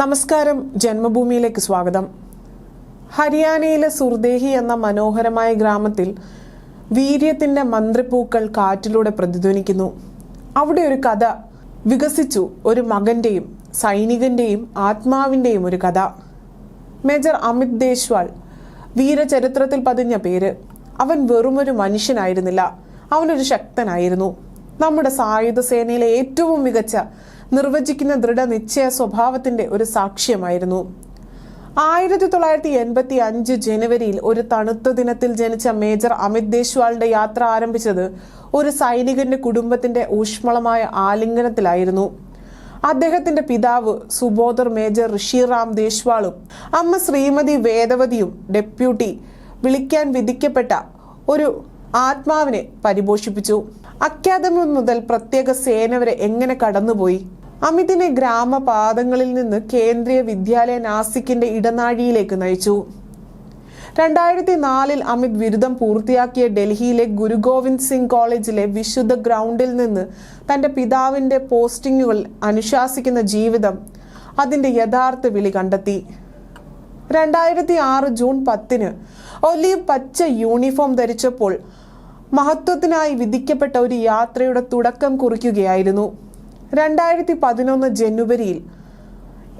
നമസ്കാരം. ജന്മഭൂമിയിലേക്ക് സ്വാഗതം. ഹരിയാനയിലെ സുർദേഹി എന്ന മനോഹരമായ ഗ്രാമത്തിൽ വീര്യത്തിന്റെ മന്ത്രിപ്പൂക്കൾ കാറ്റിലൂടെ പ്രതിധ്വനിക്കുന്നു. അവിടെ ഒരു കഥ വികസിച്ചു ഒരു മകന്റെയും സൈനികന്റെയും ആത്മാവിന്റെയും ഒരു കഥ. മേജർ അമിത് ദേശ്വാൾ വീരചരിത്രത്തിൽ പതിഞ്ഞ പേര്. അവൻ വെറുമൊരു മനുഷ്യനായിരുന്നില്ല. അവനൊരു ശക്തനായിരുന്നു. നമ്മുടെ സായുധ സേനയിലെ ഏറ്റവും മികച്ച നിർവചിക്കുന്ന ദൃഢനിശ്ചയ സ്വഭാവത്തിന്റെ ഒരു സാക്ഷ്യമായിരുന്നു. ആയിരത്തി തൊള്ളായിരത്തി എൺപത്തി അഞ്ച് ജനുവരിയിൽ ഒരു തണുത്ത ദിനത്തിൽ ജനിച്ച മേജർ അമിത് ദേശ്വാളിന്റെ യാത്ര ആരംഭിച്ചത് ഒരു സൈനികന്റെ കുടുംബത്തിന്റെ ഊഷ്മളമായ ആലിംഗനത്തിലായിരുന്നു. അദ്ദേഹത്തിന്റെ പിതാവ് സുബോധർ മേജർ ഋഷിറാം ദേശ്വാളും അമ്മ ശ്രീമതി വേദവതിയും ഡെപ്യൂട്ടി വിളിക്കാൻ വിധിക്കപ്പെട്ട ഒരു ആത്മാവിനെ പരിപോഷിപ്പിച്ചു. അക്കാദമി മുതൽ പ്രത്യേക സേന വരെ എങ്ങനെ കടന്നുപോയി? അമിതിനെ ഗ്രാമപാദങ്ങളിൽ നിന്ന് കേന്ദ്രീയ വിദ്യാലയ നാസിക്കിന്റെ ഇടനാഴിയിലേക്ക് നയിച്ചു. രണ്ടായിരത്തി നാലിൽ അമിത് ബിരുദം പൂർത്തിയാക്കിയ ഡൽഹിയിലെ ഗുരു ഗോവിന്ദ് സിംഗ് കോളേജിലെ വിശുദ്ധ ഗ്രൗണ്ടിൽ നിന്ന് തന്റെ പിതാവിന്റെ പോസ്റ്റിങ്ങുകൾ അനുശാസിക്കുന്ന ജീവിതം അതിന്റെ യഥാർത്ഥ വിളി കണ്ടെത്തി. രണ്ടായിരത്തി ആറ് ജൂൺ പത്തിന് ഒലീവ് പച്ച യൂണിഫോം ധരിച്ചപ്പോൾ മഹത്വത്തിനായി വിധിക്കപ്പെട്ട ഒരു യാത്രയുടെ തുടക്കം കുറിക്കുകയായിരുന്നു. രണ്ടായിരത്തി പതിനൊന്ന് ജനുവരിയിൽ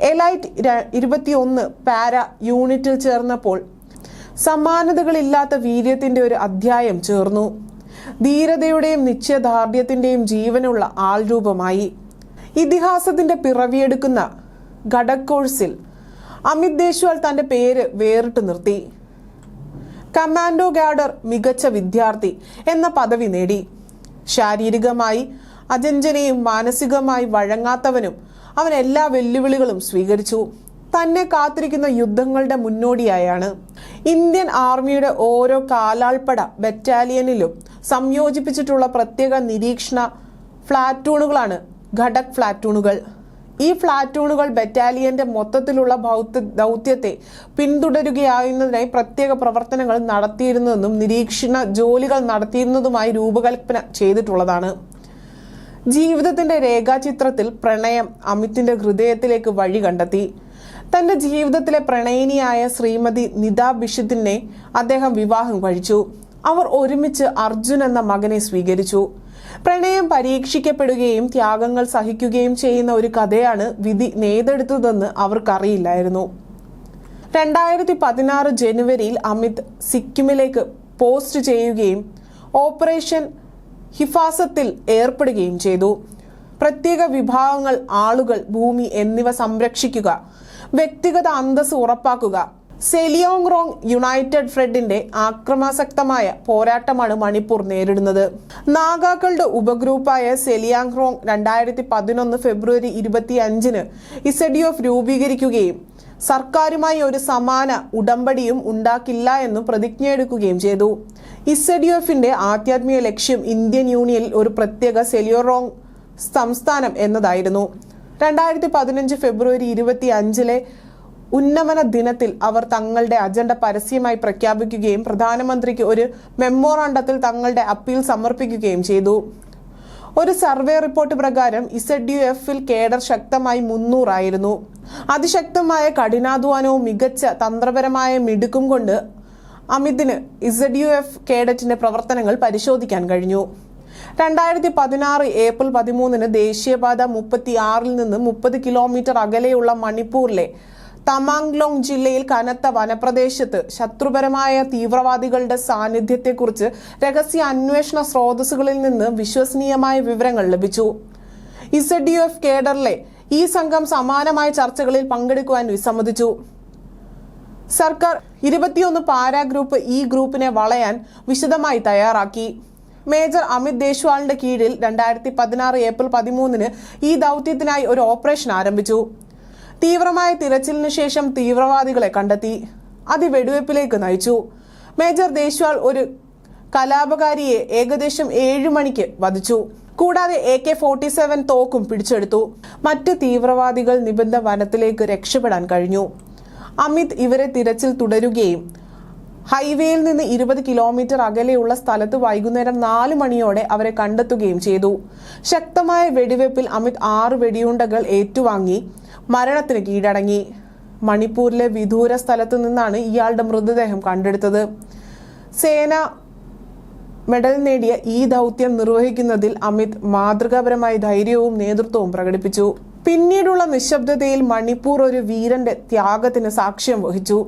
എലൈറ്റ് ഇരുപത്തിയൊന്ന് പാര യൂണിറ്റിൽ ചേർന്നപ്പോൾ സമാനതകളില്ലാത്ത വീര്യത്തിന്റെ ഒരു അധ്യായം ചേർന്നു. ധീരതയുടെയും നിശ്ചയദാർഢ്യത്തിന്റെയും ജീവനുള്ള ആൾരൂപമായി ഇതിഹാസത്തിന്റെ പിറവിയെടുക്കുന്ന ഘടക് കോഴ്സിൽ അമിത് ദേശ്വാൾ തന്റെ പേര് വേറിട്ട് നിർത്തി. കമാൻഡോ ഗാർഡർ മികച്ച വിദ്യാർത്ഥി എന്ന പദവി നേടി. ശാരീരികമായി അജഞ്ചനെയും മാനസികമായി വഴങ്ങാത്തവനും അവൻ എല്ലാ വെല്ലുവിളികളും സ്വീകരിച്ചു. തന്നെ കാത്തിരിക്കുന്ന യുദ്ധങ്ങളുടെ മുന്നോടിയായാണ്. ഇന്ത്യൻ ആർമിയുടെ ഓരോ കാലാൾപ്പട ബറ്റാലിയനിലും സംയോജിപ്പിച്ചിട്ടുള്ള പ്രത്യേക നിരീക്ഷണ ഫ്ലാറ്റൂണുകളാണ് ഘടക് ഫ്ലാറ്റൂണുകൾ. ഈ ഫ്ലാറ്റൂണുകൾ ബറ്റാലിയന്റെ മൊത്തത്തിലുള്ള ഭൗത്യ ദൗത്യത്തെ പിന്തുടരുകയായിരുന്നതിനായി പ്രത്യേക പ്രവർത്തനങ്ങൾ നടത്തിയിരുന്നതെന്നും നിരീക്ഷണ ജോലികൾ നടത്തിയിരുന്നതുമായി രൂപകൽപ്പന ചെയ്തിട്ടുള്ളതാണ്. ജീവിതത്തിന്റെ രേഖാചിത്രത്തിൽ പ്രണയം അമിത്തിന്റെ ഹൃദയത്തിലേക്ക് വഴി കണ്ടെത്തി. തന്റെ ജീവിതത്തിലെ പ്രണയിനിയായ ശ്രീമതി നിത ബിഷത്തിനെ അദ്ദേഹം വിവാഹം കഴിച്ചു. അവർ ഒരുമിച്ച് അർജുൻ എന്ന മകനെ സ്വീകരിച്ചു. പ്രണയം പരീക്ഷിക്കപ്പെടുകയും ത്യാഗങ്ങൾ സഹിക്കുകയും ചെയ്യുന്ന ഒരു കഥയാണ് വിധി നെയ്തെടുത്തതെന്ന് അവർക്കറിയില്ലായിരുന്നു. രണ്ടായിരത്തി പതിനാറ് ജനുവരിയിൽ അമിത് സിക്കിമിലേക്ക് പോസ്റ്റ് ചെയ്യുകയും ഓപ്പറേഷൻ ഹിഫാസത്തിൽ ഏർപ്പെടുകയും ചെയ്തു. പ്രത്യേക വിഭാഗങ്ങൾ ആളുകൾ ഭൂമി എന്നിവ സംരക്ഷിക്കുക. വ്യക്തിഗത അന്തസ് ഉറപ്പാക്കുക. സെലിയോങ് റോങ് യുണൈറ്റഡ് ഫ്രണ്ടിന്റെ ആക്രമാസക്തമായ പോരാട്ടമാണ് മണിപ്പൂർ നേരിടുന്നത്. നാഗാക്കളുടെ ഉപഗ്രൂപ്പായ സെലിയാങ് റോങ് രണ്ടായിരത്തി പതിനൊന്ന് ഫെബ്രുവരി ഇരുപത്തി അഞ്ചിന് ഇസഡിയോഫ് രൂപീകരിക്കുകയും സർക്കാരുമായി ഒരു സമാന ഉടമ്പടിയും ഉണ്ടാക്കില്ല എന്നും പ്രതിജ്ഞയെടുക്കുകയും ചെയ്തു. ഇസഡിയോഫിന്റെ ആധ്യാത്മിക ലക്ഷ്യം ഇന്ത്യൻ യൂണിയനിൽ ഒരു പ്രത്യേക സെലിയോറോങ് സംസ്ഥാനം എന്നതായിരുന്നു. രണ്ടായിരത്തി പതിനഞ്ച് ഫെബ്രുവരി ഇരുപത്തി അഞ്ചിലെ ഉന്നമന ദിനത്തിൽ അവർ തങ്ങളുടെ അജണ്ട പരസ്യമായി പ്രഖ്യാപിക്കുകയും പ്രധാനമന്ത്രിക്ക് ഒരു മെമ്മോറാണ്ടത്തിൽ തങ്ങളുടെ അപ്പീൽ സമർപ്പിക്കുകയും ചെയ്തു. ഒരു സർവേ റിപ്പോർട്ട് പ്രകാരം ഇസഡ് യു എഫിൽ കേഡർ ശക്തമായി മുന്നൂറായിരുന്നു. അതിശക്തമായ കഠിനാധ്വാനവും മികച്ച തന്ത്രപരമായ മിടുക്കും കൊണ്ട് അമിതിന് ഇസഡ് യു എഫ് കേഡറ്റിന്റെ പ്രവർത്തനങ്ങൾ പരിശോധിക്കാൻ കഴിഞ്ഞു. രണ്ടായിരത്തി പതിനാറ് ഏപ്രിൽ പതിമൂന്നിന് ദേശീയപാത മുപ്പത്തി ആറിൽ നിന്ന് മുപ്പത് കിലോമീറ്റർ അകലെയുള്ള മണിപ്പൂരിലെ തമാങ്ലോങ് ജില്ലയിൽ കനത്ത വനപ്രദേശത്ത് ശത്രുപരമായ തീവ്രവാദികളുടെ സാന്നിധ്യത്തെക്കുറിച്ച് രഹസ്യ അന്വേഷണ സ്രോതസ്സുകളിൽ നിന്ന് വിശ്വസനീയമായ വിവരങ്ങൾ ലഭിച്ചു. ഇസഡ് യു എഫ് കേഡറിലെ ഈ സംഘം സമാനമായ ചർച്ചകളിൽ പങ്കെടുക്കുവാൻ വിസമ്മതിച്ചു. സർക്കാർ ഇരുപത്തിയൊന്ന് പാരാഗ്രൂപ്പ് ഈ ഗ്രൂപ്പിനെ വളയാൻ വിശദമായി തയ്യാറാക്കി. മേജർ അമിത് ദേശ്വാളിന്റെ കീഴിൽ രണ്ടായിരത്തി പതിനാറ് ഏപ്രിൽ പതിമൂന്നിന് ഈ ദൗത്യത്തിനായി ഒരു ഓപ്പറേഷൻ ആരംഭിച്ചു. തീവ്രമായ തിരച്ചിലിന് ശേഷം തീവ്രവാദികളെ കണ്ടെത്തി അത് വെടിവെപ്പിലേക്ക് നയിച്ചു. മേജർ ദേശ്വാൾ ഒരു കലാപകാരിയെ ഏകദേശം ഏഴു മണിക്ക് വധിച്ചു. കൂടാതെ എ കെ ഫോർട്ടി സെവൻ തോക്കും പിടിച്ചെടുത്തു. മറ്റ് തീവ്രവാദികൾ നിബന്ധ വനത്തിലേക്ക് രക്ഷപ്പെടാൻ കഴിഞ്ഞു. അമിത് ഇവരെ തിരച്ചിൽ തുടരുകയും ഹൈവേയിൽ നിന്ന് ഇരുപത് കിലോമീറ്റർ അകലെയുള്ള സ്ഥലത്ത് വൈകുന്നേരം നാല് മണിയോടെ അവരെ കണ്ടെത്തുകയും ചെയ്തു. ശക്തമായ വെടിവെപ്പിൽ അമിത് ആറ് വെടിയുണ്ടകൾ ഏറ്റുവാങ്ങി. മരണത്തിന് കീഴടങ്ങി. മണിപ്പൂരിലെ വിദൂര സ്ഥലത്തു നിന്നാണ് ഇയാളുടെ മൃതദേഹം കണ്ടെടുത്തത്. സേന മെഡൽ നേടിയ ഈ ദൗത്യം നിർവഹിക്കുന്നതിൽ അമിത് മാതൃകാപരമായ ധൈര്യവും നേതൃത്വവും പ്രകടിപ്പിച്ചു. പിന്നീടുള്ള നിശബ്ദതയിൽ മണിപ്പൂർ ഒരു വീരന്റെ ത്യാഗത്തിന് സാക്ഷ്യം വഹിച്ചു.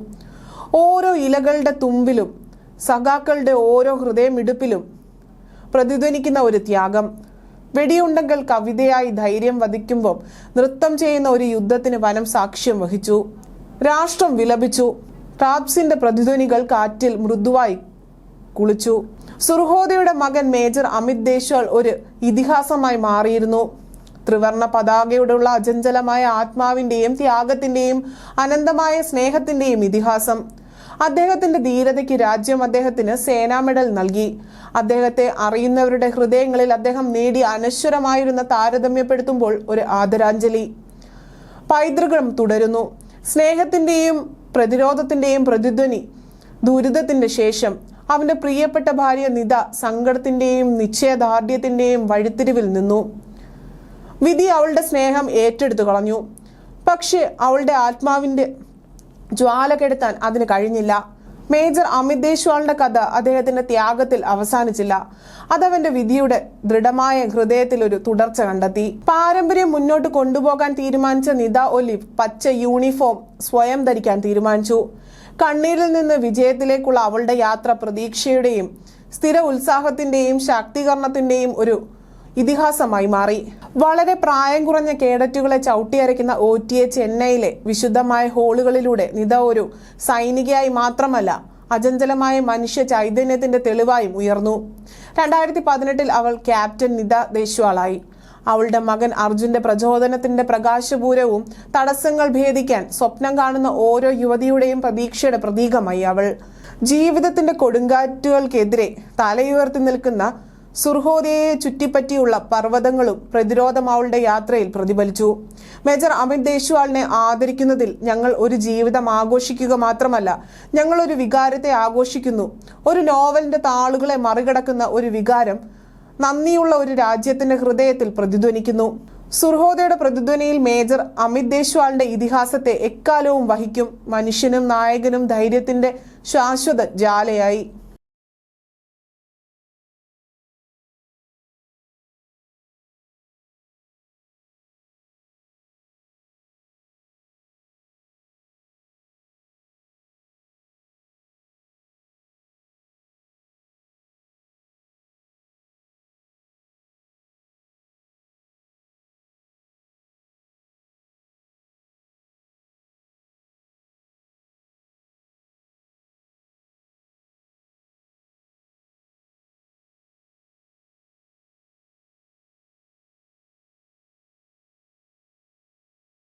ഓരോ ഇലകളുടെ തുമ്പിലും സഖാക്കളുടെ ഓരോ ഹൃദയമിടുപ്പിലും പ്രതിധ്വനിക്കുന്ന ഒരു ത്യാഗം. വെടിയുണ്ടെങ്കിൽ കവിതയായി ധൈര്യം വധിക്കുമ്പോൾ നൃത്തം ചെയ്യുന്ന ഒരു യുദ്ധത്തിന് വനം സാക്ഷ്യം വഹിച്ചു. രാഷ്ട്രം വിലപിച്ചു. റാബ്സിന്റെ പ്രതിധ്വനികൾ കാറ്റിൽ മൃദുവായി കുളിച്ചു. സുർഹോദയുടെ മകൻ മേജർ അമിത് ദേശാൾ ഒരു ഇതിഹാസമായി മാറിയിരുന്നു. ത്രിവർണ പതാകയോടുള്ള അചഞ്ചലമായ ആത്മാവിന്റെയും ത്യാഗത്തിന്റെയും അനന്തമായ സ്നേഹത്തിന്റെയും ഇതിഹാസം. അദ്ദേഹത്തിന്റെ ധീരതയ്ക്ക് രാജ്യം അദ്ദേഹത്തിന് സേനാ മെഡൽ നൽകി. അദ്ദേഹത്തെ അറിയുന്നവരുടെ ഹൃദയങ്ങളിൽ അദ്ദേഹം നേടിയ അനശ്വരമായിരുന്ന താരതമ്യപ്പെടുത്തുമ്പോൾ ഒരു ആദരാഞ്ജലി. പൈതൃകം തുടരുന്നു. സ്നേഹത്തിന്റെയും പ്രതിരോധത്തിന്റെയും പ്രതിധ്വനി ദുരിതത്തിന്റെ ശേഷം അവന്റെ പ്രിയപ്പെട്ട ഭാര്യ നിത സങ്കടത്തിന്റെയും നിശ്ചയദാർഢ്യത്തിന്റെയും വഴിത്തിരിവിൽ നിന്നു. വിധി അവളുടെ സ്നേഹം ഏറ്റെടുത്തു കളഞ്ഞു. പക്ഷേ അവളുടെ ആത്മാവിന്റെ ജ്വാല കെടുത്താൻ അതിന് കഴിഞ്ഞില്ല. മേജർ അമിത് ദേശ്വാളിന്റെ കഥ അദ്ദേഹത്തിന്റെ ത്യാഗത്തിൽ അവസാനിച്ചില്ല. അതവന്റെ വിധിയുടെ ദൃഢമായ ഹൃദയത്തിൽ ഒരു തുടർച്ച കണ്ടെത്തി. പാരമ്പര്യം മുന്നോട്ട് കൊണ്ടുപോകാൻ തീരുമാനിച്ച നിത ഒലിവ് പച്ച യൂണിഫോം സ്വയം ധരിക്കാൻ തീരുമാനിച്ചു. കണ്ണീരിൽ നിന്ന് വിജയത്തിലേക്കുള്ള അവളുടെ യാത്ര പ്രതീക്ഷയുടെയും സ്ഥിര ഉത്സാഹത്തിന്റെയും ശാക്തീകരണത്തിന്റെയും ഒരു ഇതിഹാസമായി മാറി. വളരെ പ്രായം കുറഞ്ഞ കേഡറ്റുകളെ ചവിട്ടിയരയ്ക്കുന്ന ഒ ടി എ ചെന്നൈയിലെ വിശുദ്ധമായ ഹോളുകളിലൂടെ നിത ഒരു സൈനികയായി മാത്രമല്ല അചഞ്ചലമായ മനുഷ്യ ചൈതന്യത്തിന്റെ തെളിവായും ഉയർന്നു. രണ്ടായിരത്തി പതിനെട്ടിൽ അവൾ ക്യാപ്റ്റൻ നിത ദേശവാളായി. അവളുടെ മകൻ അർജുന്റെ പ്രചോദനത്തിന്റെ പ്രകാശപൂരവും തടസ്സങ്ങൾ ഭേദിക്കാൻ സ്വപ്നം കാണുന്ന ഓരോ യുവതിയുടെയും പ്രതീക്ഷയുടെ പ്രതീകമായി അവൾ. ജീവിതത്തിന്റെ കൊടുങ്കാറ്റുകൾക്കെതിരെ തലയുയർത്തി നിൽക്കുന്ന സുർഹോദയെ ചുറ്റിപ്പറ്റിയുള്ള പർവതങ്ങളും പ്രതിരോധം യാത്രയിൽ പ്രതിഫലിച്ചു. മേജർ അമിത് ദേശവാളിനെ ആദരിക്കുന്നതിൽ ഞങ്ങൾ ഒരു ജീവിതം ആഘോഷിക്കുക മാത്രമല്ല ഞങ്ങൾ ഒരു വികാരത്തെ ആഘോഷിക്കുന്നു. ഒരു നോവലിന്റെ താളുകളെ മറികടക്കുന്ന ഒരു വികാരം നന്ദിയുള്ള ഒരു രാജ്യത്തിന്റെ ഹൃദയത്തിൽ പ്രതിധ്വനിക്കുന്നു. സുർഹോദയുടെ പ്രതിധ്വനിയിൽ മേജർ അമിത് ദേശ്വാളിന്റെ ഇതിഹാസത്തെ എക്കാലവും വഹിക്കും. മനുഷ്യനും നായകനും ധൈര്യത്തിന്റെ ശാശ്വത ജാലയായി.